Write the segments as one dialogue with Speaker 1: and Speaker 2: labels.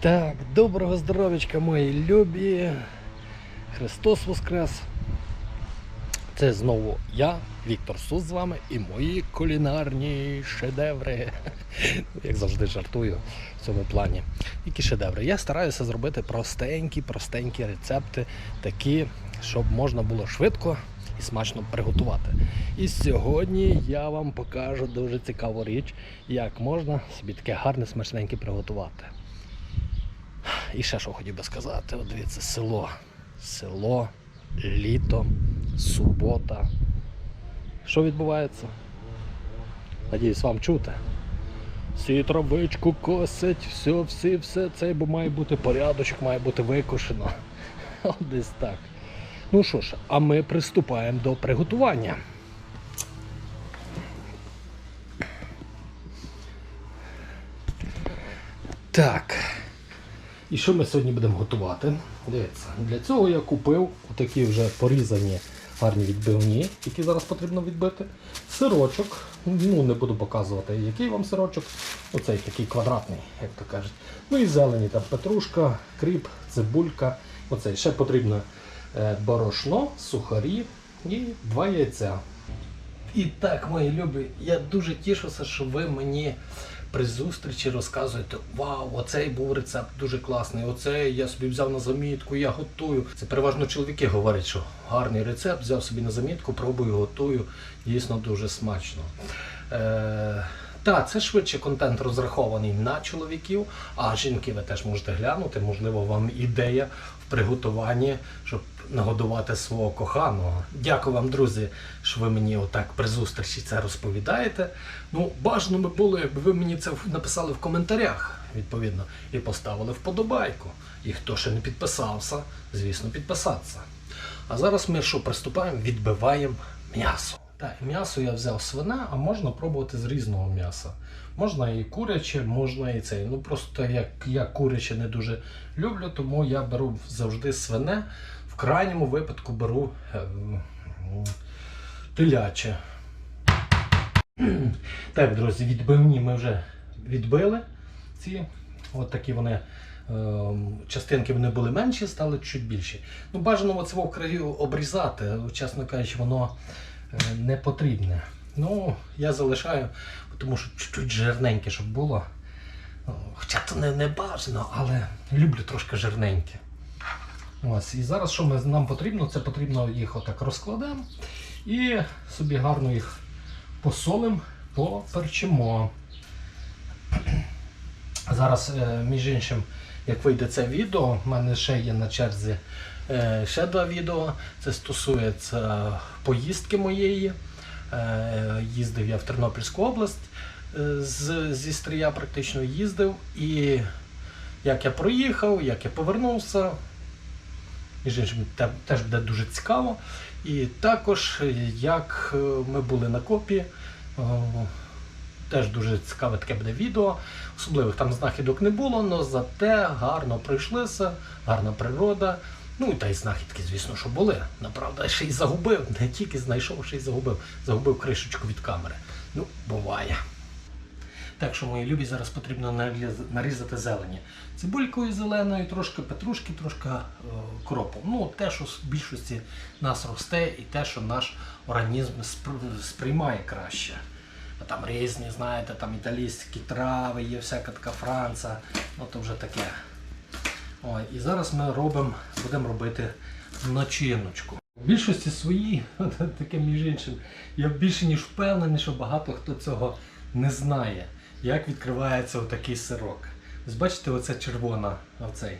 Speaker 1: Так, доброго здоров'ячка, мої любі. Христос Воскрес. Це знову я, Віктор Сус з вами і мої кулінарні шедеври. Як завжди жартую в цьому плані. Які шедеври? Я стараюся зробити простенькі, простенькі рецепти, такі, щоб можна було швидко і смачно приготувати. І сьогодні я вам покажу дуже цікаву річ, як можна собі таке гарне смачненьке приготувати. І ще що хотів би сказати, от дивіться, село. Село, літо, субота. Що відбувається? Надіюсь, вам чути. Всі травичку косять, все, всі, все це, бо має бути порядочок, має бути викошено. Десь так. Ну що ж, а ми приступаємо до приготування. Так. І що ми сьогодні будемо готувати? Дивіться, для цього я купив такі вже порізані гарні відбивні, які зараз потрібно відбити. Сирочок. Ну, не буду показувати, який вам сирочок. Оцей такий квадратний, як то кажуть. Ну і зелені, там петрушка, кріп, цибулька. Оцей ще потрібно е, борошно, сухарі і два яйця. І так, мої любі, я дуже тішуся, що ви мені при зустрічі розказуєте, вау, оцей був рецепт дуже класний, оцей я собі взяв на замітку, я готую. Це переважно чоловіки говорять, що гарний рецепт, взяв собі на замітку, пробую, готую. Дійсно дуже смачно. Е, так, це швидше контент розрахований на чоловіків, а жінки ви теж можете глянути. Можливо, вам ідея приготуванні, щоб нагодувати свого коханого. Дякую вам, друзі, що ви мені отак при зустрічі це розповідаєте. Ну, бажано би було, якби ви мені це написали в коментарях, відповідно, і поставили вподобайку. І хто ще не підписався, звісно, підписатися. А зараз ми що приступаємо, відбиваємо м'ясо. Так, м'ясо я взяв свине, а можна пробувати з різного м'яса. Можна і куряче, можна і цей. Ну просто як я куряче не дуже люблю, тому я беру завжди свине. В крайньому випадку беру е, теляче. Так, друзі, відбивні ми вже відбили. Ці от такі вони. ем, Частинки вони були менші, стали чуть більші. Ну, бажано оце в краю обрізати, чесно кажучи, воно е, не потрібне. Ну, я залишаю, тому що чуть-чуть жирненьке, щоб було. Хоча то не, не бажано, але люблю трошки жирненьке. Ось, і зараз що ми, нам потрібно? Це потрібно їх отак розкладемо і собі гарно їх посолимо, поперчимо. Зараз, е, між іншим, як вийде це відео, в мене ще є на черзі е, ще два відео. Це стосується поїздки моєї. Е, Їздив я в Тернопільську область е, з, зі Стрия практично їздив. І як я проїхав, як я повернувся, між іншим, теж буде дуже цікаво. І також, як е, ми були на копі, теж дуже цікаве таке буде відео. Особливих там знахідок не було, але зате гарно пройшлися, гарна природа. Ну та й знахідки, звісно, що були. Направда, ще й загубив. Не тільки знайшов, ще й загубив. Загубив кришечку від камери. Ну, буває. Так що, мої любі, зараз потрібно нарізати зелені. Цибулькою зеленою, трошки петрушки, трошки е, кропу. Ну, те, що в більшості нас росте, і те, що наш організм сприймає краще. А там різні, знаєте, там італійські трави, є всяка така франца, ну то вже таке. Ой, і зараз ми робимо, будемо робити начиночку. В більшості свої, таке між іншим, я більше ніж впевнений, що багато хто цього не знає, як відкривається отакий сирок. Ось бачите, оце червона, оцей,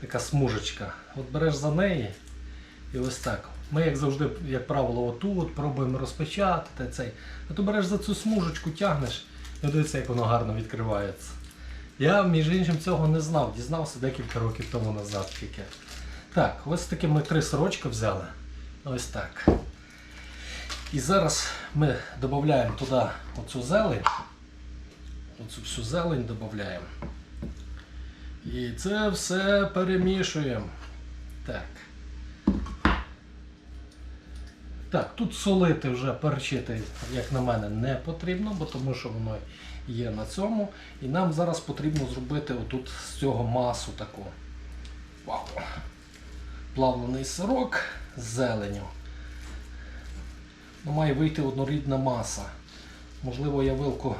Speaker 1: така смужечка. От береш за неї і ось так. Ми, як завжди, як правило, отут пробуємо розпечатати цей. А то береш за цю смужечку, тягнеш, і дивіться, як воно гарно відкривається. Я, між іншим, цього не знав, дізнався декілька років тому назад тільки. Так, ось таки ми три сорочки взяли. Ось так. І зараз ми додаємо туди оцю зелень. Оцю всю зелень додаємо. І це все перемішуємо. Так. Так, тут солити вже перчити, як на мене, не потрібно, бо тому що воно є на цьому. І нам зараз потрібно зробити отут з цього масу таку. Вау. Плавлений сирок з зеленю. Ну, має вийти однорідна маса. Можливо, я вилку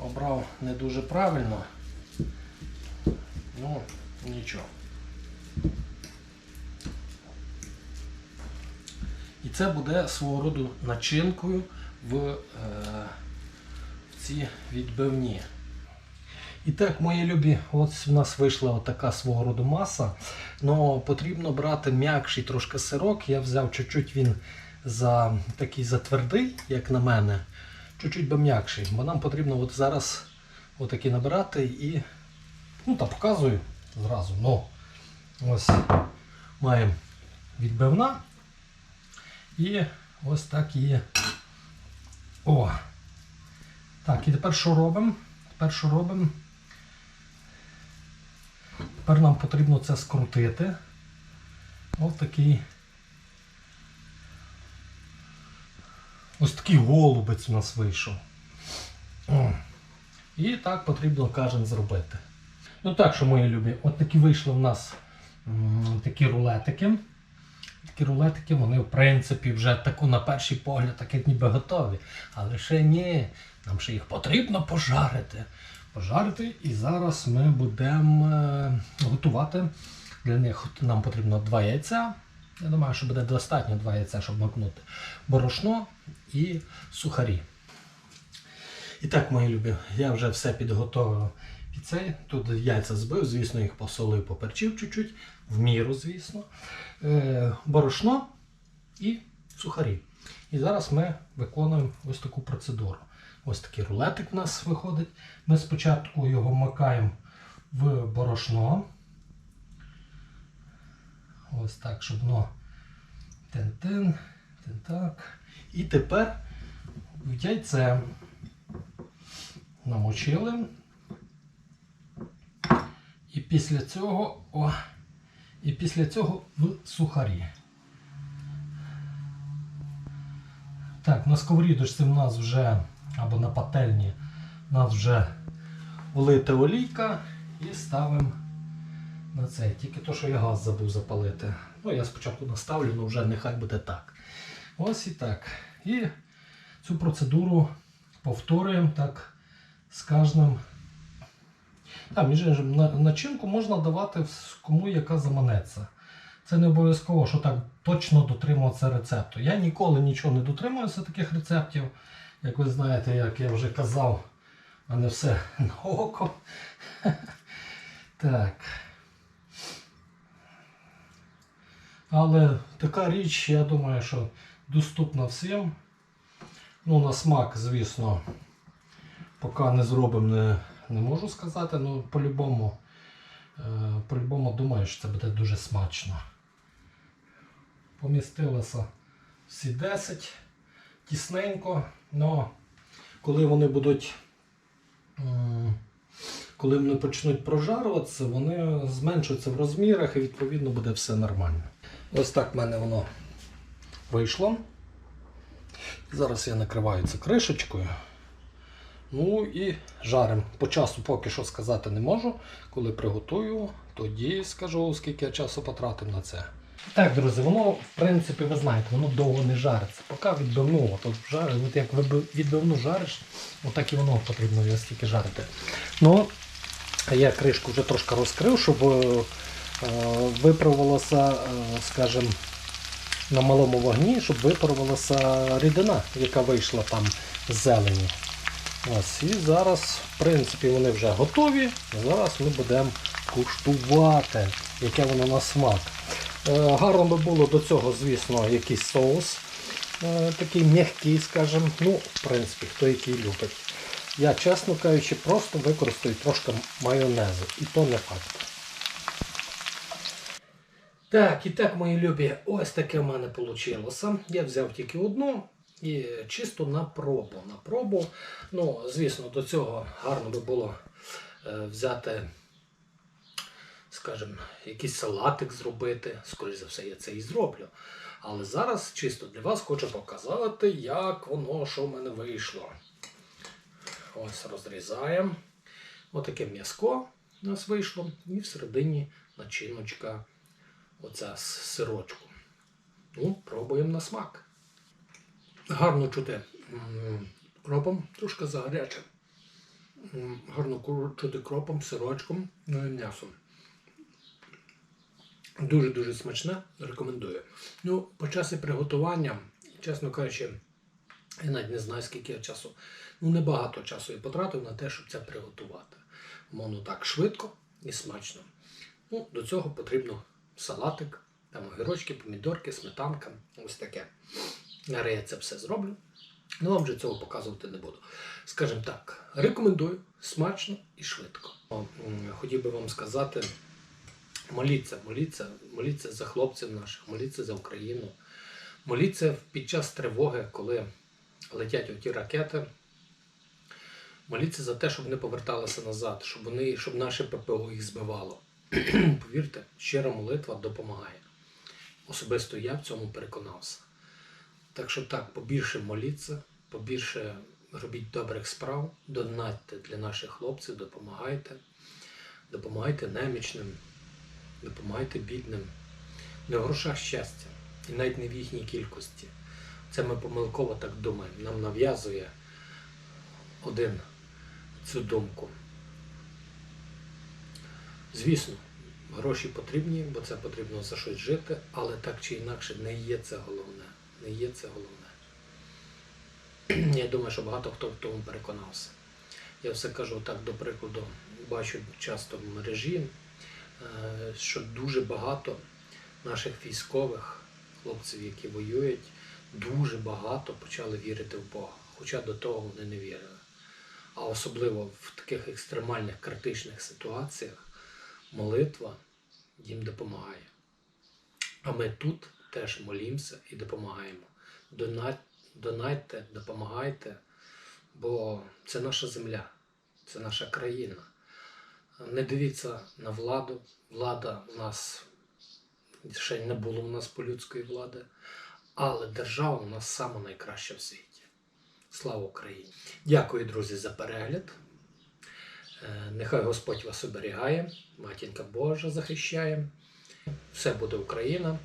Speaker 1: обрав не дуже правильно. Ну, нічого. І це буде свого роду начинкою в, е, ці відбивні. І так, мої любі, ось в нас вийшла така свого роду маса. Но потрібно брати м'якший трошки сирок. Я взяв чуть-чуть він за такий затвердий, як на мене. Чуть-чуть би м'якший. Бо нам потрібно от зараз отакий набирати і. Ну та показую зразу. Ну, ось маємо відбивна. І ось так є. О! Так, і тепер що робимо? Тепер що робимо? Тепер нам потрібно це скрутити. Ось такий. Ось такий голубець у нас вийшов. І так потрібно кожен зробити. Ну так що, мої любі, от такі вийшли в нас такі рулетики. Такі рулетики, вони в принципі вже таку на перший погляд, так як ніби готові. Але ще ні, нам ще їх потрібно пожарити. Пожарити і зараз ми будемо е, готувати. Для них нам потрібно два яйця. Я думаю, що буде достатньо два яйця, щоб макнути. Борошно і сухарі. І так, мої любі, я вже все підготовив під цей. Тут яйця збив, звісно, їх посолив, поперчив чуть-чуть, в міру, звісно. Е, борошно і сухарі. І зараз ми виконуємо ось таку процедуру. Ось такий рулетик у нас виходить. Ми спочатку його макаємо в борошно. Ось так, щоб воно тен-тен, тен-так. І тепер яйце намочили. І після цього, о, і після цього в сухарі. Так, на сковорідочці в нас вже, або на пательні, у нас вже влита олійка і ставимо на це. Тільки то, що я газ забув запалити. Ну, я спочатку наставлю, але вже нехай буде так. Ось і так. І цю процедуру повторюємо так з кожним. Так, між іншим, начинку можна давати кому яка заманеться. Це не обов'язково, що так точно дотримуватися рецепту. Я ніколи нічого не дотримуюся таких рецептів. Як ви знаєте, як я вже казав, а не все на око. Так. Але така річ, я думаю, що доступна всім. Ну, на смак, звісно, поки не зробимо, не можу сказати, але по-любому, е, по-любому думаю, що це буде дуже смачно. Помістилося всі 10, тісненько, але коли вони будуть, коли вони почнуть прожарюватися, вони зменшуються в розмірах і відповідно буде все нормально. Ось так в мене воно вийшло. Зараз я накриваю це кришечкою. Ну і жарим. По часу поки що сказати не можу. Коли приготую, тоді скажу, скільки я часу потратив на це. Так, друзі, воно, в принципі, ви знаєте, воно довго не жариться. Поки відбивну, от, от, жар, от як відбивну жариш, отак і воно потрібно його стільки жарити. Ну, я кришку вже трошки розкрив, щоб е, е, е, скажімо, на малому вогні, щоб випарувалася рідина, яка вийшла там з зелені. Ось, і зараз, в принципі, вони вже готові. Зараз ми будемо куштувати, яке воно на смак. Е, гарно би було до цього, звісно, якийсь соус. е, такий м'який, скажімо. Ну, в принципі, хто який любить. Я, чесно кажучи, просто використаю трошки майонезу. І то не факт. Так, і так, мої любі, ось таке в мене вийшло. Я взяв тільки одну і чисто на пробу. На пробу. Ну, звісно, до цього гарно би було е, взяти, скажімо, якийсь салатик зробити. Скоріше за все, я це і зроблю. Але зараз чисто для вас хочу показати, як воно, що в мене вийшло. Ось розрізаємо. Отаке м'яско у нас вийшло. І всередині начиночка оця з сирочку. Ну, пробуємо на смак. Гарно чути кропом, трошки загаряче. Гарно чути кропом, сирочком, ну м'ясом. Дуже-дуже смачне, рекомендую. Ну, по часі приготування, чесно кажучи, я навіть не знаю, скільки я часу. Ну, небагато часу я потратив на те, щоб це приготувати. Воно так швидко і смачно. Ну, до цього потрібно салатик, там огірочки, помідорки, сметанка, ось таке. Зараз я це все зроблю. Ну, вам вже цього показувати не буду. Скажімо так, рекомендую смачно і швидко. Хотів би вам сказати, моліться, моліться, моліться за хлопців наших, моліться за Україну. Моліться під час тривоги, коли летять оті ракети. Моліться за те, щоб вони поверталися назад, щоб вони, щоб наше ППО їх збивало. Повірте, щира молитва допомагає. Особисто я в цьому переконався. Так що так, побільше моліться, побільше робіть добрих справ, донатьте для наших хлопців, допомагайте, допомагайте немічним, допомагайте бідним. Не в грошах щастя, і навіть не в їхній кількості. Це ми помилково так думаємо. Нам нав'язує один цю думку. Звісно, гроші потрібні, бо це потрібно за щось жити, але так чи інакше не є це головне. Не є це головне. Я думаю, що багато хто в тому переконався. Я все кажу так, до прикладу, бачу часто в мережі, е, що дуже багато наших військових хлопців, які воюють, дуже багато почали вірити в Бога. Хоча до того вони не вірили. А особливо в таких екстремальних критичних ситуаціях молитва їм допомагає. А ми тут теж молімося і допомагаємо. Донайте, допомагайте, бо це наша земля, це наша країна. Не дивіться на владу. Влада у нас ще не було у нас по-людської влади, але держава у нас сама найкраща в світі. Слава Україні! Дякую, друзі, за перегляд. Е, Нехай Господь вас оберігає, матінка Божа захищає. Все буде Україна.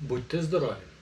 Speaker 1: Будьте здорові!